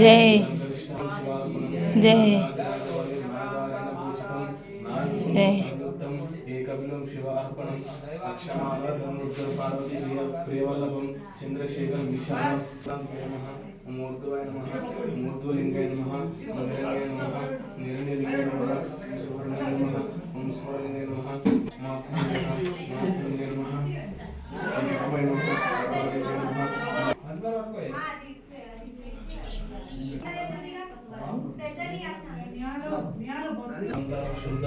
జై. జై. ఏకవిలం శివ అర్పణం అక్షమాల ధనుర్ధర పార్వతీ ప్రియ ప్రియవల్లభం చంద్రశేఖర్ విశాలం నమః మూర్ధవాయ నమః మూర్ధలింగాయ నమః నిరంగాయ నమః నిరంజలింగాయ నమః సువర్ణాయ నమః ఓం సువర్ణాయ నమః మాస్మృతాయ మాస్మృతాయ నమః ఓం నమః నమః శుద్ధ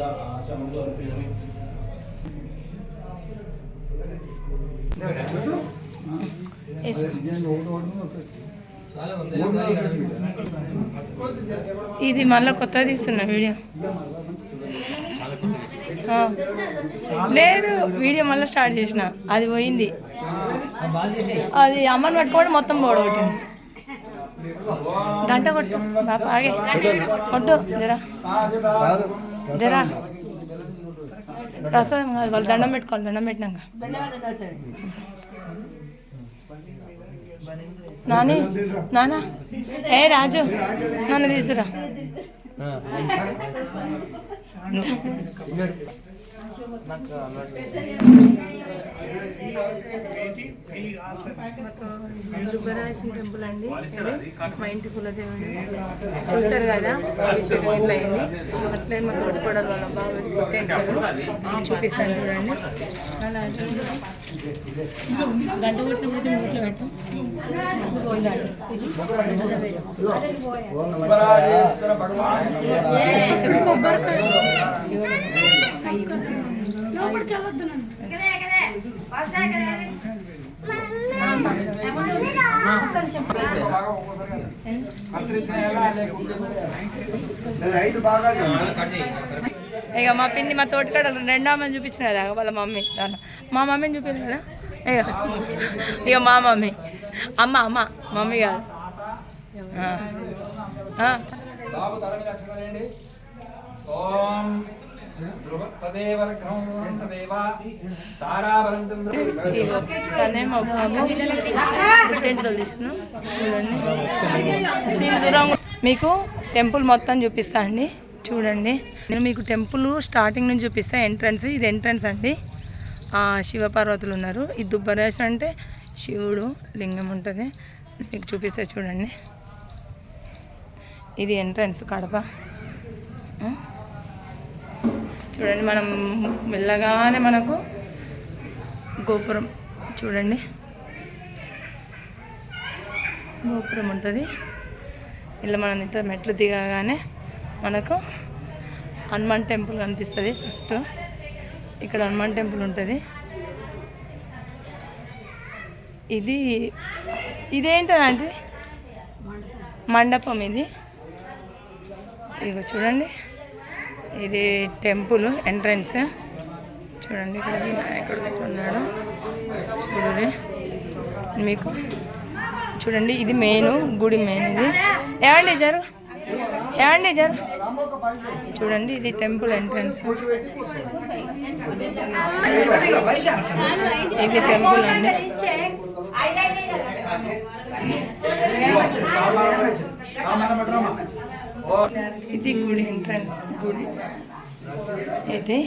ఇది మళ్ళీ కొత్తగా తీస్తున్నా వీడియో. లేదు వీడియో మళ్ళీ స్టార్ట్ చేసిన. అది పోయింది. అది అమ్మని పట్టుకోవడం మొత్తం పోడగొట్టింది గంట కొట్టు పాప ఆగే. కొట్టు జరా. జరా. ప్రసాదం కాదు వాళ్ళు దండం పెట్టుకోవాలి దండం పెట్టినాక. నాని నానా. ఏ రాజు నన్ను తీసురా. దుబ్బరాశి టెంపుల్ అండి మా ఇంటి కులదేవుడు చూస్తారు కదా అభిషేకం ఇట్లా అయింది అట్లే మా తోటిపడలు వాళ్ళ బాగా టెంపుల్ చూపిస్తాను చూడండి గంట కొట్టినప్పుడు నోట్లో పెట్టు ఇక మా పిన్ని మా తోటికాడలు రెండో అమ్మని చూపించిన కదా వాళ్ళ మమ్మీ. దాన్ని మా మమ్మీని చూపించారు కదా ఇక మా మమ్మీ. అమ్మ అమ్మ మమ్మీ కాదు. ఓం ధ్రువ మా చూడండి. దూరం. మీకు టెంపుల్ మొత్తం చూపిస్తా అండి. చూడండి. నేను మీకు టెంపుల్ స్టార్టింగ్ నుంచి చూపిస్తా. ఎంట్రన్స్ ఇది ఎంట్రన్స్ అండి. శివపార్వతులు ఉన్నారు. ఈ దుబ్బరేశం అంటే శివుడు లింగం ఉంటుంది. మీకు చూపిస్తే చూడండి. ఇది ఎంట్రన్స్ కడప. చూడండి మనం వెళ్ళగానే మనకు గోపురం చూడండి. గోపురం ఉంటుంది. ఇలా మనం ఇంత మెట్లు దిగగానే మనకు హనుమాన్ టెంపుల్ కనిపిస్తుంది ఫస్ట్. ఇక్కడ హనుమాన్ టెంపుల్ ఉంటుంది. ఇది ఇదేంటంటే మండపం ఇది. ఇగో చూడండి. ఇది టెంపుల్ ఎంట్రన్స్. చూడండి ఇక్కడ వినాయకుడు ఉన్నాడు. చూడండి. మీకు చూడండి ఇది మెయిన్ గుడి మెయిన్ ఇది. ఏమండి జరు? ఏమండి జరు? చూడండి ఇది టెంపుల్ ఎంట్రన్స్. ఇది టెంపుల్ అండి. ఇది గుడి ఫ్రెండ్స్ గుడి. అయితే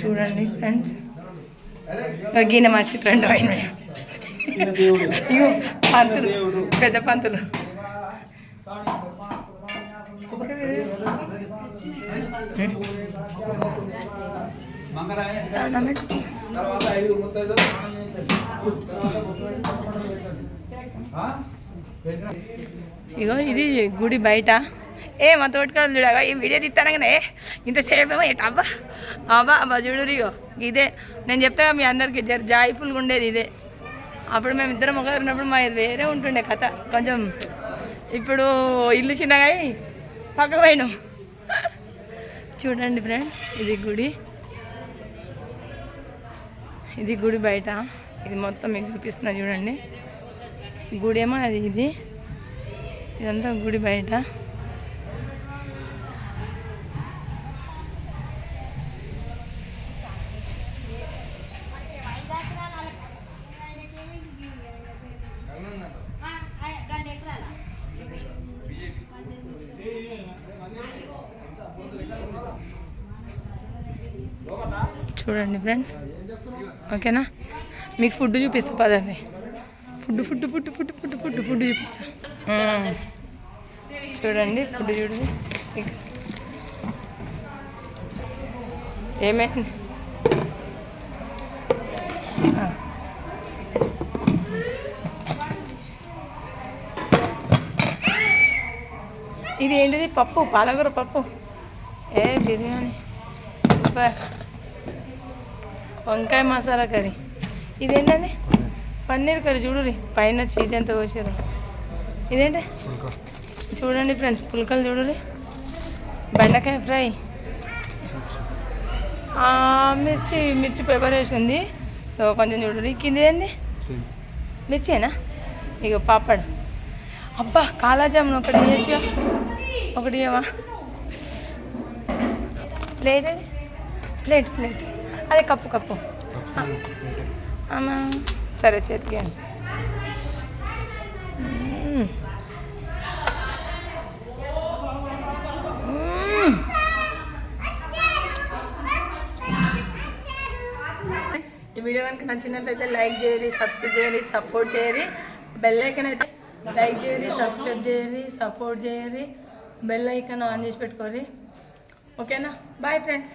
చూడండి ఫ్రెండ్స్. గీన మార్చి ఫ్రెండ్ అయిన పంతులు పెద్ద పంతులు. తర్వాత ఇగో ఇది గుడి బయట. ఏ మా తోటకాడలు చూడగా ఈ వీడియో తీస్తానగానే. ఇంతసేపు ఏమో ఎట్ అబ్బా అబ్బా అబ్బా చూడు ఇగో. ఇదే నేను చెప్తాగా మీ అందరికి జర జాయిఫుల్గా ఉండేది ఇదే. అప్పుడు మేము ఇద్దరం ఒకరు ఉన్నప్పుడు మా వేరే ఉంటుండే కథ. కొంచెం ఇప్పుడు ఇల్లు చిన్నగా అయి పోయినాం. చూడండి ఫ్రెండ్స్ ఇది గుడి. ఇది గుడి బయట. ఇది మొత్తం మీకు చూపిస్తున్నా చూడండి. గుడి ఏమో అది ఇది. ఇదంతా గుడి బయట. చూడండి ఫ్రెండ్స్. ఓకేనా? మీకు ఫుడ్ చూపిస్తా పదండి. Food food food food food food food చూపిస్తా. చూడండి ఫుడ్ చూడండి. ఏమైంది? ఇది ఏంటిది? పప్పు పాలకూర పప్పు. ఏ బిర్యానీ. సూపర్. వంకాయ మసాలా కర్రీ. ఇదేంటండి? పన్నీర్ కర్రీ చూడురి పైన చీజ్ ఎంత పోసారు ఇదేంటి? చూడండి ఫ్రెండ్స్ పుల్కలు చూడురి బెండకాయ ఫ్రై. మిర్చి మిర్చి పేపర్ వేసి ఉంది సో కొంచెం చూడురి కింద ఏంది? మిర్చేనా? ఇక పాపడ్. అబ్బా కాలాజామున్ ఒకటి ఇవ్వచ్చుగా ఒకటి ఇవ్వవా ప్లేట్ అది ప్లేట్ ప్లేట్. అదే కప్పు కప్పు. అమ్మా. సరే చేతికి ఈ వీడియో కనుక నచ్చినట్లయితే లైక్ చేయరి సబ్స్క్రైబ్ చేయరి సపోర్ట్ చేయరి బెల్ ఐకన్ అయితే లైక్ చేయరి సబ్స్క్రైబ్ చేయరి సపోర్ట్ చేయరి బెల్ ఐకన్ ఆన్ చేసి పెట్టుకోరి ఓకేనా బాయ్ ఫ్రెండ్స్